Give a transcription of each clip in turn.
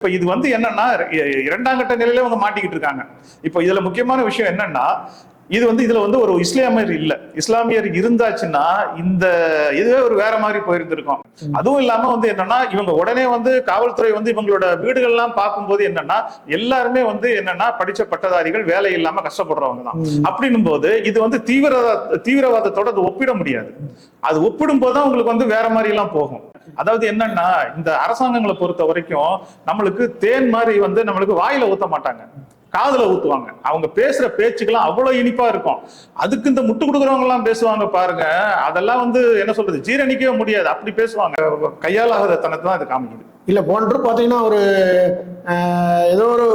இப்போ இது வந்து என்னன்னா இரண்டாம் கட்ட நிலையில அவங்க மாட்டிக்கிட்டு இருக்காங்க. இப்ப இதுல முக்கியமான விஷயம் என்னன்னா இது வந்து இதுல வந்து ஒரு இஸ்லாமியர் இல்ல. இஸ்லாமியர் இருந்தாச்சுன்னா இந்த இதுவே ஒரு வேற மாதிரி போயிருந்திருக்கும். அதுவும் இல்லாம வந்து என்னன்னா இவங்க உடனே வந்து காவல்துறை வந்து இவங்களோட வீடுகள்லாம் பார்க்கும்போது என்னன்னா எல்லாருமே வந்து என்னன்னா படிச்ச பட்டதாரிகள் வேலை இல்லாம கஷ்டப்படுறவங்க தான். அப்படின்னும் போது இது வந்து தீவிரவாத தீவிரவாதத்தோட அது ஒப்பிட முடியாது. அது ஒப்பிடும் போது தான் உங்களுக்கு வந்து வேற மாதிரி எல்லாம் போகும். அதாவது என்னன்னா இந்த அரசாங்கங்களை பொறுத்த வரைக்கும் நம்மளுக்கு தேன் மாதிரி வந்து நம்மளுக்கு வாயில ஊத்த மாட்டாங்க. காதல ஊத்துவாங்க. அவங்க பேசுற பேச்சுக்கெல்லாம் அவ்வளவு இனிப்பா இருக்கும். அதுக்கு இந்த முட்டு கொடுக்குறவங்க எல்லாம் பேசுவாங்க பாருங்க. அதெல்லாம் வந்து என்ன சொல்றது? ஜீரணிக்கவே முடியாது. அப்படி பேசுவாங்க. கையாலாகாத தனத்தை தான் இது காமிக்குது. இல்ல போன்று பாத்தீங்கன்னா ஒரு ஏதோ ஒரு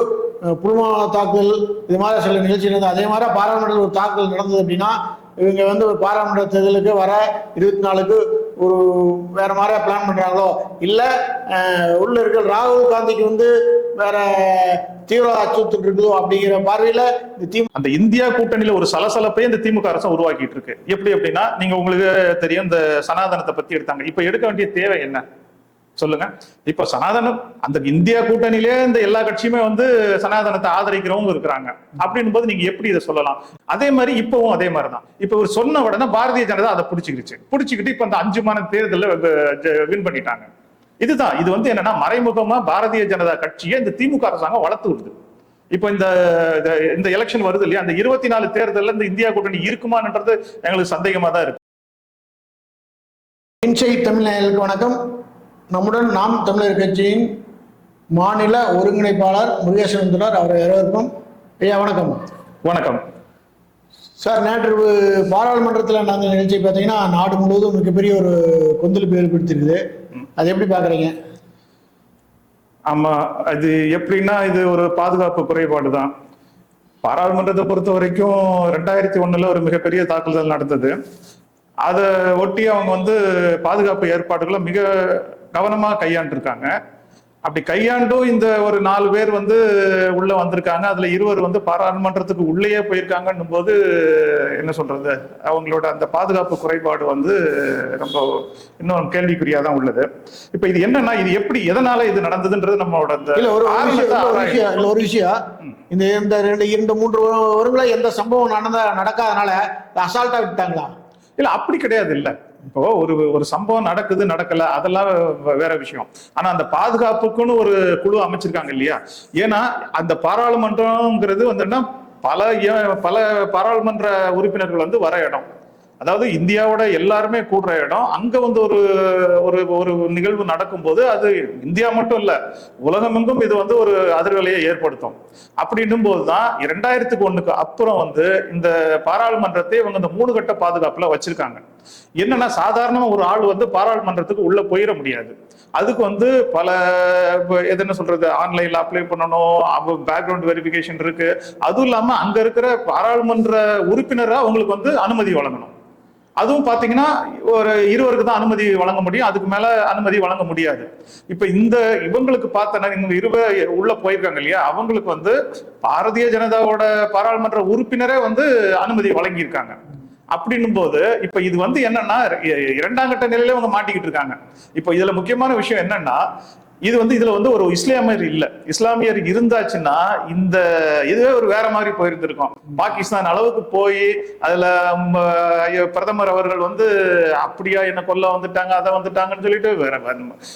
புல்வாமா தாக்குதல் இது மாதிரி சில நிகழ்ச்சி நடந்தது. அதே மாதிரி பாராளுமன்றத்தில் ஒரு தாக்குதல் நடந்தது அப்படின்னா இவங்க வந்து ஒரு பாராளுமன்ற தேர்தலுக்கு வர இருபத்தி நாலுக்கு ஒரு வேற மாதிரியா பிளான் பண்றாங்களோ இல்ல உள்ள இருக்கிற ராகுல் காந்திக்கு வந்து வேற தீவிரவாத அச்சுறுத்தல் இருக்குதோ அப்படிங்கிற பார்வையில இந்த திமுக அந்த இந்தியா கூட்டணியில ஒரு சலசலப்பை இந்த திமுக அரசு உருவாக்கிட்டு இருக்கு. எப்படி அப்படின்னா நீங்க உங்களுக்கு தெரியும் இந்த சனாதனத்தை பத்தி எடுத்தாங்க. இப்ப எடுக்க வேண்டிய தேவை என்ன? சொல்லுங்க. இப்ப சனாதனம் அந்த இந்தியா கூட்டணியிலே இந்த எல்லா கட்சியுமே வந்து சனாதனத்தை ஆதரிக்கிறவங்க இருக்கிறாங்க. அப்படின்னும் போது நீங்க எப்படி இதை சொல்லலாம்? அதே மாதிரி இப்பவும் அதே மாதிரி தான் இப்ப ஒரு சொன்ன உடனே பாரதிய ஜனதா அதை பிடிச்சிக்கிடுச்சு. பிடிச்சிக்கிட்டு இப்ப அந்த அஞ்சு மாநில தேர்தலில் வின் பண்ணிட்டாங்க. இதுதான். இது வந்து என்னன்னா மறைமுகமா பாரதிய ஜனதா கட்சியை இந்த திமுக அரசாங்கம் வளர்த்து விடுது. இப்போ இந்த இந்த- இந்த எலெக்ஷன் வருது இல்லையா? அந்த இருபத்தி நாலு தேர்தலில் இந்த இந்தியா கூட்டணி இருக்குமான்றது எங்களுக்கு சந்தேகமா தான் இருக்கு. இன்சைட் தமிழ் வணக்கம். நம்முடன் நாம் தமிழர் கட்சியின் மாநில ஒருங்கிணைப்பாளர் முருகேசன் தொடர் அவரை வரவேற்போம் ஐயா வணக்கம். வணக்கம். சார் நேற்று பாராளுமன்றத்தில் நடந்த நிகழ்ச்சி பார்த்தீங்கன்னா நாடு முழுவதும் மிகப்பெரிய ஒரு கொந்தளிப்பு ஏற்படுத்தியிருக்குது. அது எப்படி பார்க்குறீங்க? ஆமா அது எப்படின்னா இது ஒரு பாதுகாப்பு குறைபாடு தான். பாராளுமன்றத்தை பொறுத்த வரைக்கும் ரெண்டாயிரத்தி ஒண்ணுல ஒரு மிகப்பெரிய தாக்குதல் நடந்தது. அதை ஒட்டி அவங்க வந்து பாதுகாப்பு ஏற்பாடுகளை மிக கவனமா கையாண்டிருக்காங்க. அப்படி கையாண்டும் இந்த ஒரு நாலு பேர் வந்து உள்ள வந்திருக்காங்க. அதுல இருவர் வந்து பாராளுமன்றத்துக்கு உள்ளேயே போயிருக்காங்கன்னும் போது என்ன சொல்றது அவங்களோட அந்த பாதுகாப்பு குறைபாடு வந்து ரொம்ப இன்னும் கேள்விக்குறியா தான் உள்ளது. இப்ப இது என்னன்னா இது எப்படி எதனால இது நடந்ததுன்றது நம்மளோட அந்த ஒரு விஷயம் இந்த இந்த ரெண்டு இரண்டு மூன்று வருங்களா எந்த சம்பவம் நடந்த நடக்காதனால அசால்ட்டா விட்டாங்களா இல்ல அப்படி கிடையாது இல்ல. இப்போ ஒரு ஒரு சம்பவம் நடக்குது நடக்கல அதெல்லாம் வேற விஷயம். ஆனா அந்த பாதுகாப்புக்குன்னு ஒரு குழு அமைச்சிருக்காங்க இல்லையா? ஏன்னா அந்த பாராளுமன்றம்ங்கிறது வந்துன்னா பல ஏ- பல பாராளுமன்ற உறுப்பினர்கள் வந்து வர இடம். அதாவது இந்தியாவோட எல்லாருமே கூடுற இடம். அங்க வந்து ஒரு ஒரு ஒரு நிகழ்வு நடக்கும்போது அது இந்தியா மட்டும் இல்ல உலகமெங்கும் இது வந்து ஒரு அதிர்வலையை ஏற்படுத்தும். அப்படின்னும் போதுதான் இரண்டாயிரத்துக்கு ஒண்ணுக்கு அப்புறம் வந்து இந்த பாராளுமன்றத்தை இவங்க இந்த மூணு கட்ட பாதுகாப்புல வச்சிருக்காங்க. என்னன்னா சாதாரணமா ஒரு ஆள் வந்து பாராளுமன்றத்துக்கு உள்ள போயிட முடியாது. அதுக்கு வந்து பல எது என்ன சொல்றது ஆன்லைன்ல அப்ளை பண்ணணும் பேக்ரவுண்ட் வெரிஃபிகேஷன் இருக்கு. அதுவும் இல்லாம அங்க இருக்கிற பாராளுமன்ற உறுப்பினரா அவங்களுக்கு வந்து அனுமதி வழங்கணும். அதுவும் பார்த்தீங்கன்னா ஒரு இருவருக்கு தான் அனுமதி வழங்க முடியும். அதுக்கு மேல அனுமதி வழங்க முடியாது. இப்ப இந்த இவங்களுக்கு பார்த்தனா இவங்க இருவர் உள்ள போயிருக்காங்க இல்லையா? அவங்களுக்கு வந்து பாரதிய ஜனதாவோட பாராளுமன்ற உறுப்பினரே வந்து அனுமதி வழங்கியிருக்காங்க. அப்படின்னும் போது இப்ப இது வந்து என்னன்னா இரண்டாம் கட்ட நிலையில அவங்க மாட்டிக்கிட்டு இருக்காங்க. இப்ப இதுல முக்கியமான விஷயம் என்னன்னா இது வந்து இதுல வந்து ஒரு இஸ்லாமியர் இல்ல. இஸ்லாமியர் இருந்தாச்சுன்னா இந்த இதுவே ஒரு வேற மாதிரி போயிருந்திருக்கும். பாகிஸ்தான் அளவுக்கு போய் அதுல பிரதமர் அவர்கள் வந்து அப்படியா என்ன கொல்ல வந்துட்டாங்க அதை வந்துட்டாங்கன்னு சொல்லிட்டு வேற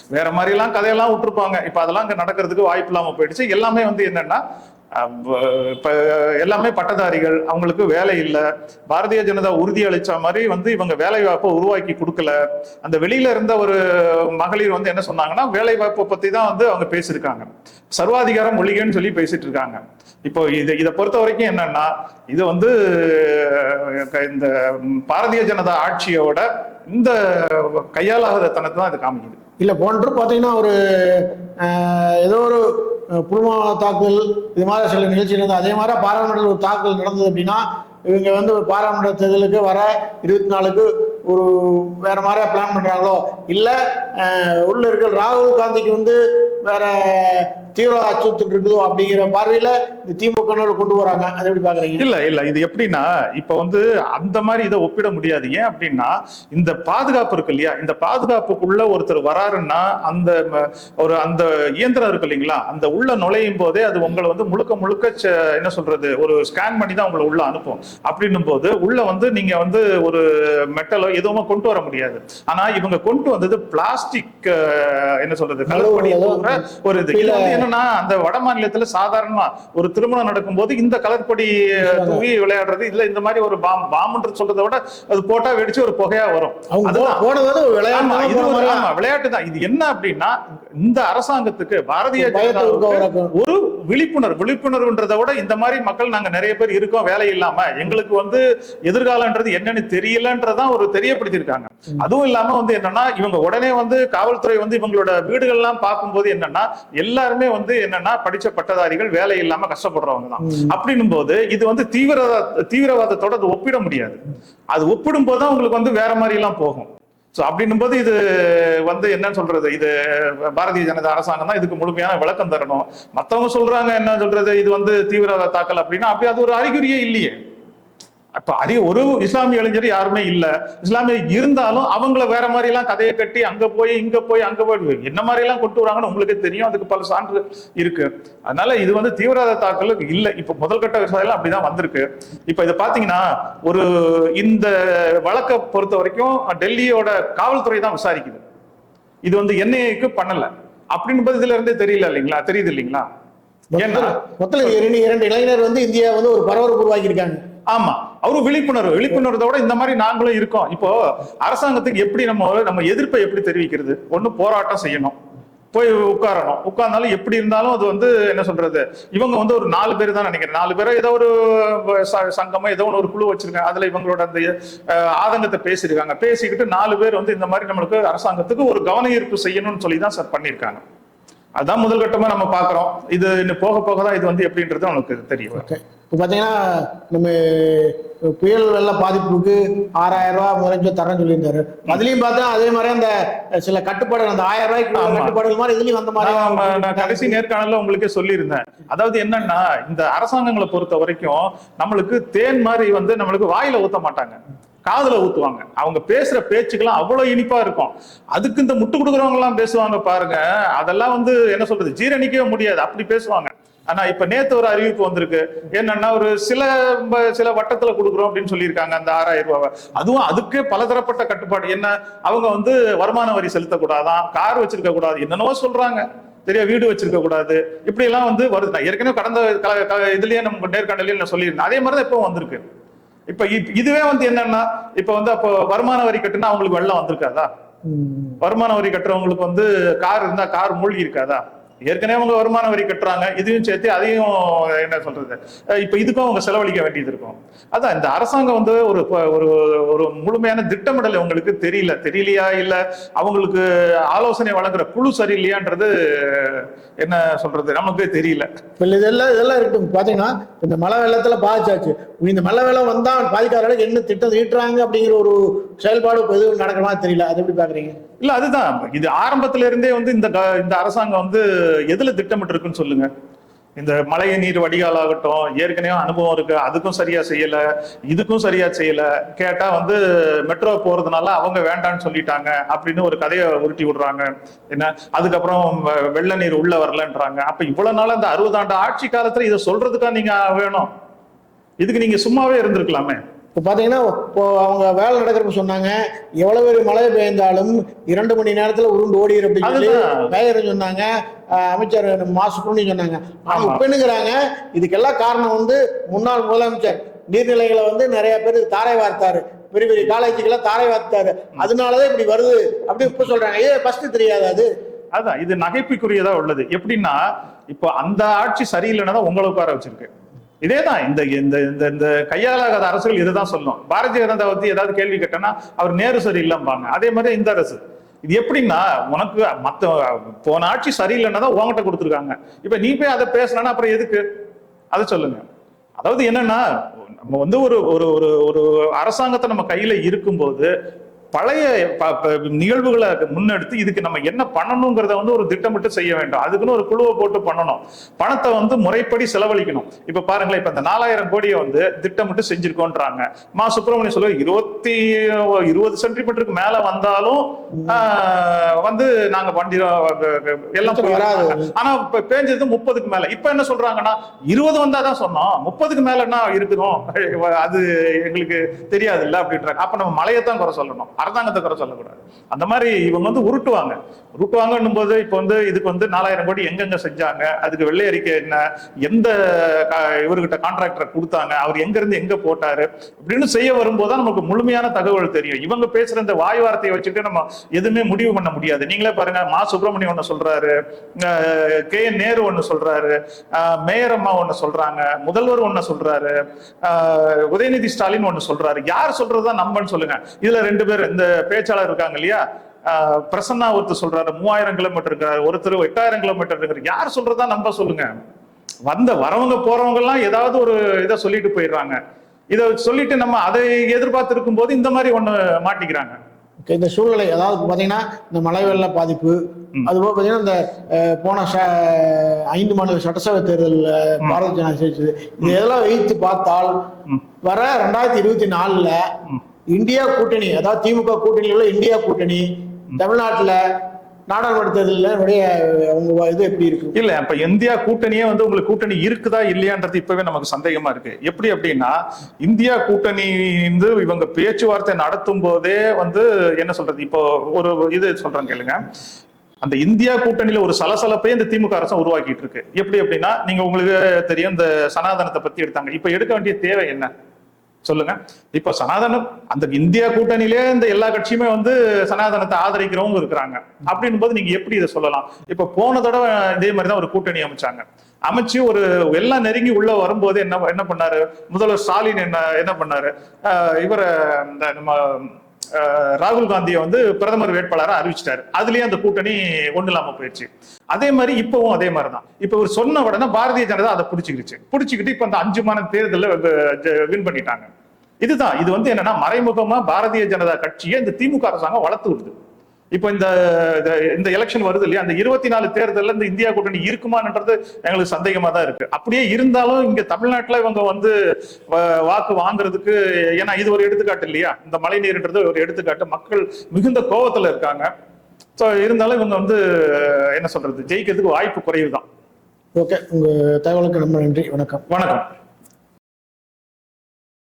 வேற- மாதிரி எல்லாம் கதையெல்லாம் விட்டுருப்பாங்க. இப்ப அதெல்லாம் அங்க நடக்கிறதுக்கு வாய்ப்பு இல்லாம போயிடுச்சு. எல்லாமே வந்து என்னன்னா இப்ப எல்லாமே பட்டதாரிகள் அவங்களுக்கு வேலை இல்லை. பாரதிய ஜனதா உறுதி அளிச்ச மாதிரி வந்து இவங்க வேலை வாய்ப்பை உருவாக்கி கொடுக்கல. அந்த வெளியில இருந்த ஒரு மகளிர் வந்து என்ன சொன்னாங்கன்னா வேலை வாய்ப்பை பத்தி தான் வந்து அவங்க பேசியிருக்காங்க. சர்வாதிகாரம் ஒழிகன்னு சொல்லி பேசிட்டு இருக்காங்க. இப்போ இது இதை பொறுத்த வரைக்கும் என்னன்னா இது வந்து இந்த பாரதிய ஜனதா ஆட்சியோட இந்த கையாலாகாத தனத்தை தான் இது காமிக்குது. இல்ல போன்று பாத்தீங்கன்னா ஒரு ஏதோ ஒரு புல்வாமா தாக்குதல் இது மாதிரி சில நிகழ்ச்சி நடந்தது அதே மாதிரி பாராளுமன்றத்தில் ஒரு தாக்குதல் நடந்தது அப்படின்னா இவங்க வந்து ஒரு பாராளுமன்ற தேர்தலுக்கு வர இருபத்தி நாலுக்கு ஒரு வேற மாதிரியா பிளான் பண்றாங்களோ? இல்ல உள்ள இருக்கிற ராகுல் காந்திக்கு வந்து வேற தீவிர அச்சுறுத்தல் இருக்குதோ அப்படிங்கிற பார்வையில இந்த திமுக கொண்டு வராங்க. அதை எப்படி பாக்குறீங்க இல்ல இல்ல. இது எப்படின்னா இப்ப வந்து அந்த மாதிரி இதை ஒப்பிட முடியாது. ஏன் அப்படின்னா இந்த பாதுகாப்பு இருக்கு இல்லையா? இந்த பாதுகாப்புக்குள்ள ஒருத்தர் வராருன்னா அந்த ஒரு அந்த இயந்திரம் இருக்கு இல்லைங்களா? அந்த உள்ள நுழையும் போதே அது உங்களை வந்து முழுக்க முழுக்க என்ன சொல்றது ஒரு ஸ்கேன் பண்ணி தான் உங்களை உள்ள அனுப்பும். அப்படின்னும் போது உள்ள வந்து நீங்க வந்து ஒரு மெட்டலோ எதுவுமே கொண்டு வர முடியாது. ஆனா இவங்க கொண்டு வந்தது பிளாஸ்டிக் என்ன சொல்றது கலப்படி போன்ற ஒரு இது. இது வந்து என்னன்னா அந்த வட மாநிலத்துல சாதாரணமா ஒரு திருமணம் நடக்கும்போது இந்த கலர்படி தூவி விளையாடுறது இதுல இந்த மாதிரி ஒரு பாம் பாம்புன்ற சொல்றதை விட அது போட்டா வெடிச்சு ஒரு புகையா வரும். அதுதான். விளையாட்டு தான். இது என்ன அப்படின்னா இந்த அரசாங்கத்துக்கு பாரதிய ஒரு விழிப்புணர்வு விழிப்புணர்வுன்றதை விட இந்த மாதிரி மக்கள் நாங்க நிறைய பேர் இருக்கோம் வேலை இல்லாம. எங்களுக்கு வந்து எதிர்காலம்ன்றது என்னன்னு தெரியலன்றதான் ஒரு தெரியப்படுத்தியிருக்காங்க. அதுவும் இல்லாம வந்து என்னன்னா இவங்க உடனே வந்து காவல்துறை வந்து இவங்களோட வீடுகள்லாம் பார்க்கும்போது என்னன்னா எல்லாருமே வந்து என்னன்னா படிச்ச பட்டதாரிகள் வேலை இல்லாம கஷ்டப்படுறவங்க தான். அப்படின்னும் போது இது வந்து தீவிரவாத தீவிரவாதத்தோட அது ஒப்பிட முடியாது. அது ஒப்பிடும் போது தான் உங்களுக்கு வந்து வேற மாதிரி எல்லாம் போகும். ஸோ அப்படின்னும் போது இது வந்து என்ன சொல்றது? இது பாரதிய ஜனதா அரசாங்கம் தான் இதுக்கு முழுமையான விளக்கம் தரணும். மற்றவங்க சொல்றாங்க என்ன சொல்றது? இது வந்து தீவிரவாத தாக்கல் அப்படின்னா அப்படி அது ஒரு அறிகுறியே இல்லையே. அப்ப அறி ஒரு இஸ்லாமிய இளைஞர் யாருமே இல்ல. இஸ்லாமிய இருந்தாலும் அவங்கள வேற மாதிரி எல்லாம் கதையை கட்டி அங்க போய் இங்க போய் அங்க போய் என்ன மாதிரி எல்லாம் கொண்டு வராங்கன்னு உங்களுக்கு தெரியும். அதுக்கு பல சான்று இருக்கு. அதனால இது வந்து தீவிரவாத தாக்கல் இல்ல. இப்ப முதல் கட்ட விவசாயம் அப்படிதான் வந்திருக்கு. இப்ப இதை பாத்தீங்கன்னா ஒரு இந்த வழக்கை பொறுத்த வரைக்கும் டெல்லியோட காவல்துறை தான் விசாரிக்குது. இது வந்து என்ஐஏக்கு பண்ணல. அப்படின்னு இதுல இருந்தே தெரியல இல்லைங்களா? தெரியுது இல்லைங்களா? ஏன்னா மொத்தம் இரண்டு இரண்டு இளைஞர் வந்து இந்தியா வந்து ஒரு பரபரப்பு உருவாக்கி இருக்காங்க ஆமா. அவரும் விழிப்புணர்வு. விழிப்புணர்வோட இந்த மாதிரி நாங்களும் இருக்கோம். இப்போ அரசாங்கத்துக்கு எப்படி நம்ம நம்ம எதிர்ப்பை எப்படி தெரிவிக்கிறது? ஒண்ணு போராட்டம் செய்யணும். போய் உட்காரணும். உட்கார்ந்தாலும் எப்படி இருந்தாலும் அது வந்து என்ன சொல்றது? இவங்க வந்து ஒரு நாலு பேர் தான் நினைக்கிறேன். நாலு பேரை ஏதோ ஒரு ச- சங்கமோ ஏதோ ஒன்று ஒரு குழு வச்சிருக்காங்க. அதுல இவங்களோட அந்த ஆதங்கத்தை பேசியிருக்காங்க. பேசிக்கிட்டு நாலு பேர் வந்து இந்த மாதிரி நம்மளுக்கு அரசாங்கத்துக்கு ஒரு கவன ஈர்ப்பு செய்யணும்னு சொல்லி தான் சார் பண்ணியிருக்காங்க. அதான் முதல் கட்டமா நம்ம பாக்குறோம். இது இன்னும் போக போக தான் இது வந்து எப்படின்றது நமக்கு தெரியும். ஓகே. இப்போ பார்த்தீங்கன்னா நம்ம புயல் வெள்ள பாதிப்புக்கு ஆறாயிரம் ரூபாய் முதலமைச்சர் தரேன்னு சொல்லியிருந்தாரு. அதுலயும் பார்த்தா அதே மாதிரி அந்த சில கட்டுப்பாடுகள் அந்த ஆயிரம் ரூபாய்க்கு. கட்டுப்பாடுகள் மாதிரி இதுலயும் வந்த மாதிரி நான் கடைசி நேர்காணல்ல உங்களுக்கே சொல்லியிருந்தேன். அதாவது என்னன்னா இந்த அரசாங்கங்களை பொறுத்த வரைக்கும் நம்மளுக்கு தேன் மாதிரி வந்து நம்மளுக்கு வாயில ஊத்த மாட்டாங்க. காதுல ஊத்துவாங்க. அவங்க பேசுற பேச்சுக்கெல்லாம் அவ்வளவு இனிப்பா இருக்கும். அதுக்கு இந்த முட்டு கொடுக்குறவங்க எல்லாம் பேசுவாங்க பாருங்க. அதெல்லாம் வந்து என்ன சொல்றது? ஜீரணிக்கவே முடியாது. அப்படி பேசுவாங்க. ஆனா இப்ப நேத்து ஒரு அறிவிப்பு வந்திருக்கு. என்னன்னா ஒரு சில சில வட்டத்துல கொடுக்குறோம் அப்படின்னு சொல்லியிருக்காங்க அந்த ஆறாயிரம் ரூபாவை. அதுவும் அதுக்கே பலதரப்பட்ட கட்டுப்பாடு. என்ன அவங்க வந்து வருமான வரி செலுத்தக்கூடாதான் கார் வச்சிருக்க கூடாது என்னென்னவோ சொல்றாங்க. சரியா வீடு வச்சிருக்க கூடாது இப்படி எல்லாம் வந்து வருது. நான் ஏற்கனவே கடந்த இதுலயே நம்ம நேர்காணலையும் நான் சொல்லியிருந்தேன். அதே மாதிரி தான் இப்போ வந்திருக்கு. இப்ப இப்- இதுவே வந்து என்னன்னா இப்ப வந்து அப்போ வருமான வரி கட்டுனா அவங்களுக்கு வெள்ளம் வந்திருக்காதா. வருமான வரி கட்டுறவங்களுக்கு வந்து கார் இருந்தா கார் மூழ்கி இருக்காதா? ஏற்கனவே அவங்க வருமான வரி கட்டுறாங்க இதையும் சேர்த்து அதையும் என்ன சொல்றது? இப்போ இதுக்கும் அவங்க செலவழிக்க வேண்டியது இருக்கும். அதான் இந்த அரசாங்கம் வந்து ஒரு ஒரு ஒரு முழுமையான திட்டமிடல் உங்களுக்கு தெரியல. தெரியலையா? இல்லை அவங்களுக்கு ஆலோசனை வழங்குற குழு சரியில்லையான்றது என்ன சொல்றது? நமக்கு தெரியல. இப்ப இதெல்லாம் இதெல்லாம் இருக்கும் பார்த்தீங்கன்னா இந்த மழை வெள்ளத்தில் பாதிச்சாச்சு. இந்த மழை வெள்ளம் வந்தால் பாதிக்காத அளவுக்கு என்ன திட்டம் தீட்டுறாங்க அப்படிங்கிற ஒரு செயல்பாடு இப்ப எதுவும் தெரியல. அது எப்படி பார்க்குறீங்க இல்ல அதுதான். இது ஆரம்பத்துல இருந்தே வந்து இந்த க- இந்த அரசாங்கம் வந்து எதுல திட்டமிட்டு இருக்குன்னு சொல்லுங்க. இந்த மழை நீர் வடிகால் ஆகட்டும் ஏற்கனவே அனுபவம் இருக்கு அதுக்கும் சரியா செய்யல இதுக்கும் சரியா செய்யல. கேட்டா வந்து மெட்ரோ போறதுனால அவங்க வேண்டாம்னு சொல்லிட்டாங்க அப்படின்னு ஒரு கதையை உருட்டி விடுறாங்க. என்ன? அதுக்கப்புறம் வெ- வெள்ள நீர் உள்ள வரலன்றாங்க. அப்ப இவ்வளவு நாள் அந்த அறுபதாண்டு ஆட்சி காலத்துல இதை சொல்றதுக்கா நீங்க வேணும்? இதுக்கு நீங்க சும்மாவே இருந்திருக்கலாமே. இப்போ பார்த்தீங்கன்னா இப்போ அவங்க வேலை நடக்கிறப்ப சொன்னாங்க எவ்வளவு ஒரு மழை பெய்ந்தாலும் இரண்டு மணி நேரத்துல உருண்டு ஓடிடு அப்படின்னு சொல்லி. மேயர் சொன்னாங்க அமைச்சர் மாசு புண்ணி சொன்னாங்க. ஆனா ஆமா. இப்ப என்னங்கிறாங்க இதுக்கெல்லாம் காரணம் வந்து முன்னாள் முதலமைச்சர். நீர்நிலைகளை வந்து நிறைய பேர் தாரை வார்த்தாரு. பெரிய பெரிய காலேஜுக்கெல்லாம் தாரை வார்த்தாரு. அதனாலதான் இப்படி வருது அப்படி இப்ப சொல்றாங்க. ஏ ஃபர்ஸ்ட் தெரியாது அது? அதான் இது நகைப்புக்குரியதா உள்ளது. எப்படின்னா இப்போ அந்த ஆட்சி சரியில்லைன்னா தான் உங்களை உட்கார வச்சிருக்கு. இதேதான் இந்த இந்த இந்த இந்த கையாளாகாத அரசுகள் இதுதான் சொல்லும் பாரதிய ஜனதா பத்தி ஏதாவது கேள்வி கேட்டேன்னா அவர் நேரு சரியில்லைம்பாங்க அதே மாதிரி இந்த அரசு. இது எப்படின்னா உனக்கு மத்த போன ஆட்சி சரியில்லைன்னா தான் உங்ககிட்ட கொடுத்துருக்காங்க. இப்ப நீ போய் அதை பேசலன்னா அப்புறம் எதுக்கு? அதை சொல்லுங்க. அதாவது என்னன்னா நம்ம வந்து ஒரு ஒரு ஒரு ஒரு அரசாங்கத்தை நம்ம கையில இருக்கும்போது பழைய நிகழ்வுகளை முன்னெடுத்து இதுக்கு நம்ம என்ன பண்ணணுங்கிறத வந்து ஒரு திட்டமிட்டு செய்ய வேண்டும். அதுக்குன்னு ஒரு குழுவை போட்டு பண்ணணும். பணத்தை வந்து முறைப்படி செலவழிக்கணும். இப்ப பாருங்களேன் இப்ப இந்த நாலாயிரம் கோடியை வந்து திட்டமிட்டு செஞ்சிருக்கோன்றாங்க. மா சுப்பிரமணியம் சொல்ல இருபத்தி இருபது சென்டிமீட்டருக்கு மேல வந்தாலும் வந்து நாங்க வண்டி எல்லாம் வராது. வராது. ஆனா இப்ப பேஞ்சது முப்பதுக்கு மேல. இப்ப என்ன சொல்றாங்கன்னா இருபது வந்தாதான் சொன்னோம். முப்பதுக்கு மேல என்ன இருக்குதோ அது எங்களுக்கு தெரியாது இல்ல அப்படின்றாங்க. அப்ப நம்ம மலையத்தான் குறை சொல்லணும். அரசாங்கத்தை குறை சொல்லக்கூடாது. அந்த மாதிரி இவங்க வந்து உருட்டுவாங்க. உருட்டுவாங்கன்னும் போது இப்போ வந்து இதுக்கு வந்து நாலாயிரம் கோடி எங்கெங்க செஞ்சாங்க? அதுக்கு வெள்ளை அறிக்கை என்ன? எந்த கா- இவர்கிட்ட கான்ட்ராக்டர் கொடுத்தாங்க? அவர் எங்கேருந்து எங்கே எங்க போட்டாரு? அப்படின்னு செய்ய வரும்போது தான் நமக்கு முழுமையான தகவல் தெரியும். இவங்க பேசுற இந்த வாய் வார்த்தையை வச்சுட்டு நம்ம எதுவுமே முடிவு பண்ண முடியாது. நீங்களே பாருங்க மா சுப்பிரமணியம் ஒன்று சொல்றாரு கே என் நேரு ஒன்று சொல்றாரு மேயர் அம்மா ஒன்று சொல்றாங்க முதல்வர் ஒன்று சொல்றாரு உதயநிதி ஸ்டாலின் ஒன்று சொல்றாரு. யார் சொல்றதுதான் நம்பன்னு சொல்லுங்க. இதுல ரெண்டு பேர். இந்த பேச்சாளர் இருக்காங்க இல்லையா? பிரசன்னா ஒருத்தர் சொல்றாரு மூவாயிரம் கிலோமீட்டர் இருக்காரு. ஒருத்தர் எட்டாயிரம் கிலோமீட்டர் இருக்காரு யார் சொல்றதா நம்ப சொல்லுங்க. வந்த வரவங்க போறவங்க எல்லாம் ஏதாவது ஒரு இதை சொல்லிட்டு போயிடுறாங்க. இதை சொல்லிட்டு நம்ம அதை எதிர்பார்த்து இருக்கும்போது இந்த மாதிரி ஒண்ணு மாட்டிக்கிறாங்க. இந்த சூழ்நிலை அதாவது இப்ப பாத்தீங்கன்னா இந்த மழை வெள்ள பாதிப்பு. அதுபோக பாத்தீங்கன்னா இந்த போன ஐந்து மாநில சட்டசபை தேர்தல் பாரதிய ஜனதா இது எதெல்லாம் வைத்து பார்த்தால். வர ரெண்டாயிரத்தி இருபத்தி நாலுல. இந்தியா கூட்டணி அதாவது திமுக கூட்டணியில் உள்ள இந்தியா கூட்டணி தமிழ்நாட்டில் நாடாளுமன்ற தேர்தலில் என்னுடைய உங்க இது எப்படி இருக்கு? இல்ல இப்ப இந்தியா கூட்டணியே வந்து உங்களுக்கு கூட்டணி இருக்குதா இல்லையான்றது இப்பவே நமக்கு சந்தேகமா இருக்கு. எப்படி அப்படின்னா இந்தியா கூட்டணி வந்து இவங்க பேச்சுவார்த்தை நடத்தும் போதே வந்து என்ன சொல்றது இப்போ ஒரு இது சொல்றேன் கேளுங்க. அந்த இந்தியா கூட்டணியில ஒரு சலசலப்பை இந்த திமுக அரசு உருவாக்கிட்டு இருக்கு. எப்படி அப்படின்னா நீங்க உங்களுக்கு தெரியும் இந்த சனாதனத்தை பத்தி எடுத்தாங்க. இப்ப எடுக்க வேண்டிய தேவை என்ன? சொல்லுங்க. இப்ப சனாதனம் அந்த இந்தியா கூட்டணியிலே இந்த எல்லா கட்சியுமே வந்து சனாதனத்தை ஆதரிக்கிறவங்க இருக்கிறாங்க. அப்படின்னும் போது நீங்க எப்படி இதை சொல்லலாம்? இப்ப போன தடவை இதே மாதிரிதான் ஒரு கூட்டணி அமைச்சாங்க. அமைச்சு ஒரு எல்லாம் நெருங்கி உள்ள வரும்போது என்ன என்ன பண்ணாரு? முதல்வர் ஸ்டாலின் என்ன என்ன பண்ணாரு? இவரை இந்த நம்ம ராகுல் காந்தியை வந்து பிரதமர் வேட்பாளரா அறிவிச்சிட்டாரு. அதுலயே அந்த கூட்டணி ஒண்ணு இல்லாம போயிடுச்சு. அதே மாதிரி இப்பவும் அதே மாதிரி தான் இப்ப ஒரு சொன்ன உடனே பாரதிய ஜனதா அதை பிடிச்சிக்கிடுச்சு. பிடிச்சிக்கிட்டு இப்ப அந்த அஞ்சு மாநில தேர்தலில் வின் பண்ணிட்டாங்க. இதுதான். இது வந்து என்னன்னா மறைமுகமா பாரதிய ஜனதா கட்சியை இந்த திமுக அரசாங்கம் வளர்த்து விடுது. இப்போ இந்த இந்த- எலெக்ஷன் வருது இல்லையா? அந்த இருபத்தி நாலு தேர்தல்ல இந்த இந்தியா கூட்டணி இருக்குமான்றது எங்களுக்கு சந்தேகமா தான் இருக்கு. அப்படியே இருந்தாலும் இங்க தமிழ்நாட்டுல இவங்க வந்து வாக்கு வாங்குறதுக்கு ஏன்னா இது ஒரு எடுத்துக்காட்டு இல்லையா? இந்த மழை நீர்ன்றது ஒரு எடுத்துக்காட்டு. மக்கள் மிகுந்த கோவத்துல இருக்காங்க. ஸோ இருந்தாலும் இவங்க வந்து என்ன சொல்றது? ஜெயிக்கிறதுக்கு வாய்ப்பு குறைவு தான் ஓகே உங்க தகவலுக்கு ரொம்ப நன்றி. வணக்கம். வணக்கம்.